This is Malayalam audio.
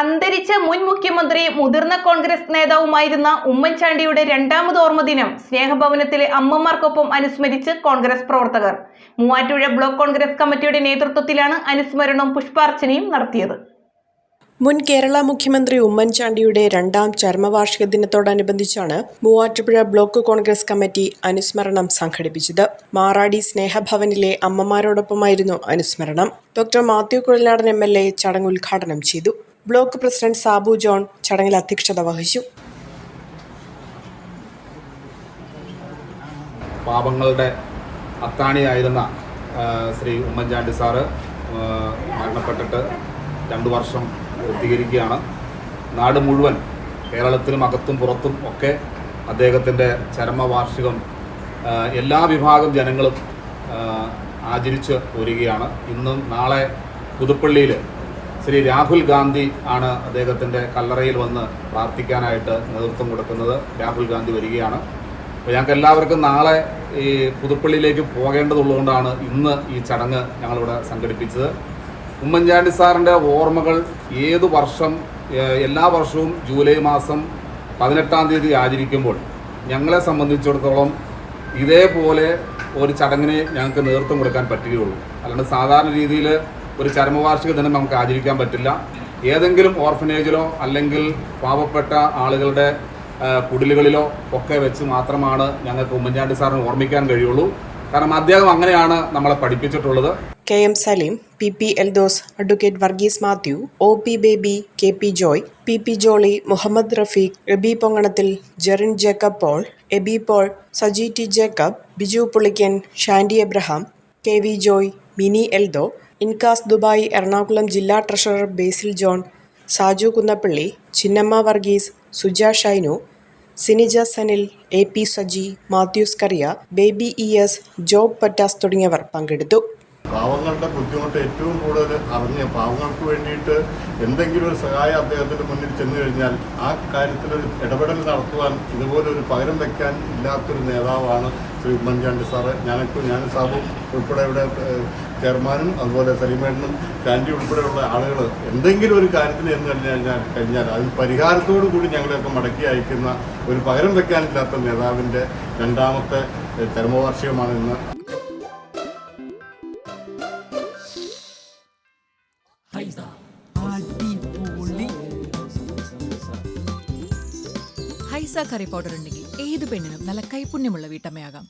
അന്തരിച്ച മുൻ മുഖ്യമന്ത്രി മുതിർന്ന കോൺഗ്രസ് നേതാവുമായിരുന്ന ഉമ്മൻചാണ്ടിയുടെ രണ്ടാമത് ഓർമ്മദിനം സ്നേഹഭവനത്തിലെ അമ്മമാർക്കൊപ്പം അനുസ്മരിച്ച് കോൺഗ്രസ് പ്രവർത്തകർ. മൂവാറ്റുപുഴ ബ്ലോക്ക് കോൺഗ്രസ് കമ്മിറ്റിയുടെ നേതൃത്വത്തിലാണ് അനുസ്മരണവും പുഷ്പാർച്ചനയും നടത്തിയത്. മുൻ കേരള മുഖ്യമന്ത്രി ഉമ്മൻചാണ്ടിയുടെ രണ്ടാം ചരമവാർഷിക ദിനത്തോടനുബന്ധിച്ചാണ് മൂവാറ്റുപുഴ ബ്ലോക്ക് കോൺഗ്രസ് കമ്മിറ്റി അനുസ്മരണം സംഘടിപ്പിച്ചത്. മാറാടി സ്നേഹഭവനിലെ അമ്മമാരോടൊപ്പമായിരുന്നു അനുസ്മരണം. Doctor Mathew Kuzhalnadan M L A ചടങ്ങ് ഉദ്ഘാടനം ചെയ്തു. ബ്ലോക്ക് പ്രസിഡന്റ് സാബു ജോൺ ചടങ്ങിൽ അധ്യക്ഷത വഹിച്ചു. പാപങ്ങളുടെ അത്താണിയായിരുന്ന ശ്രീ ഉമ്മൻചാണ്ടി സാറ് മരണപ്പെട്ടിട്ട് രണ്ട് വർഷം പൂർത്തീകരിക്കുകയാണ് നാട് മുഴുവൻ കേരളത്തിലും അകത്തും പുറത്തും ഒക്കെ അദ്ദേഹത്തിന്റെ ചരമവാർഷികം എല്ലാ വിഭാഗം ജനങ്ങളും ആചരിച്ച് വരികയാണ് ഇന്നും നാളെ പുതുപ്പള്ളിയിൽ ശ്രീ രാഹുൽ ഗാന്ധി ആണ് അദ്ദേഹത്തിന്റെ കല്ലറയിൽ വന്ന് പ്രാർത്ഥിക്കാനായിട്ട് നേതൃത്വം കൊടുക്കുന്നത്. രാഹുൽ ഗാന്ധി വരികയാണ്. അപ്പോൾ ഞങ്ങൾക്ക് എല്ലാവർക്കും നാളെ ഈ പുതുപ്പള്ളിയിലേക്ക് പോകേണ്ടതുള്ളതുകൊണ്ടാണ് ഇന്ന് ഈ ചടങ്ങ് ഞങ്ങളിവിടെ സംഘടിപ്പിച്ചത്. ഉമ്മൻചാണ്ടി സാറിന്റെ ഓർമ്മകൾ ഏത് വർഷം എല്ലാ വർഷവും ജൂലൈ മാസം പതിനെട്ടാം തീയതി ആചരിക്കുമ്പോൾ ഞങ്ങളെ സംബന്ധിച്ചിടത്തോളം ഇതേപോലെ ഒരു ചടങ്ങിന് ഞങ്ങൾക്ക് നേതൃത്വം കൊടുക്കാൻ പറ്റുകയുള്ളൂ. അല്ലാണ്ട് സാധാരണ രീതിയിൽ ഒരു ചരമവാർഷിക ദിനം നമുക്ക് ആചരിക്കാൻ പറ്റില്ല. ഏതെങ്കിലും ഓർഫനേജിലോ അല്ലെങ്കിൽ പാവപ്പെട്ട ആളുകളുടെ കുടിലുകളിലോ ഒക്കെ വെച്ച് മാത്രമാണ് ഞങ്ങൾക്ക് ഉമ്മൻചാണ്ടി സാറിന് ഓർമ്മിക്കാൻ കഴിയുള്ളൂ. കാരണം അദ്ദേഹം അങ്ങനെയാണ് നമ്മളെ പഠിപ്പിച്ചിട്ടുള്ളത്. K M Saleem P P Eldose advocate Varghese Mathew O P Baby K P Joy P P Jolly Muhammad Rafeeq Ebi Ponganathil Jerin Jacob Paul Ebi Paul Saji T Jacob Biju Pulikkan Shandy Abraham K V Joy Mini Eldo INKAS Dubai Ernakulam ജില്ലാ treasurer Basil John Saju Kunnappally Chinnamma Varghese Suja Shainu Sinija Sanil A P Saji Mathews Kariya Baby E S Job Pattas തുടങ്ങിയവർ പങ്കെടുത്തു. പാവങ്ങളുടെ ബുദ്ധിമുട്ട് ഏറ്റവും കൂടുതൽ അറിഞ്ഞ് പാവങ്ങൾക്ക് വേണ്ടിയിട്ട് എന്തെങ്കിലും ഒരു സഹായം അദ്ദേഹത്തിന് മുന്നിൽ ചെന്നു കഴിഞ്ഞാൽ ആ കാര്യത്തിൽ ഒരു ഇടപെടൽ നടത്തുവാൻ ഇതുപോലെ ഒരു പകരം വയ്ക്കാൻ ഇല്ലാത്തൊരു നേതാവാണ് ശ്രീ ഉമ്മൻചാണ്ടി സാറ്. ഞാനൊക്കെ ഞാൻ സാബും ഉൾപ്പെടെ ഇവിടെ ചെയർമാനും അതുപോലെ സലീമേട്ടനും ചാൻഡി ഉൾപ്പെടെയുള്ള ആളുകൾ എന്തെങ്കിലും ഒരു കാര്യത്തിന് എന്ന് കഴിഞ്ഞാൽ കഴിഞ്ഞാൽ അതിന് പരിഹാരത്തോടു കൂടി ഞങ്ങളെയൊക്കെ മടക്കി അയക്കുന്ന ഒരു പകരം വയ്ക്കാനില്ലാത്ത നേതാവിന്റെ രണ്ടാമത്തെ ചരമവാർഷികമാണ് ഇന്ന് ഹൈസ കറി പൗഡർ ഉണ്ടെങ്കിൽ ഏത് പെണ്ണിനും നല്ല കൈപുണ്യമുള്ള വീട്ടമ്മയാകാം.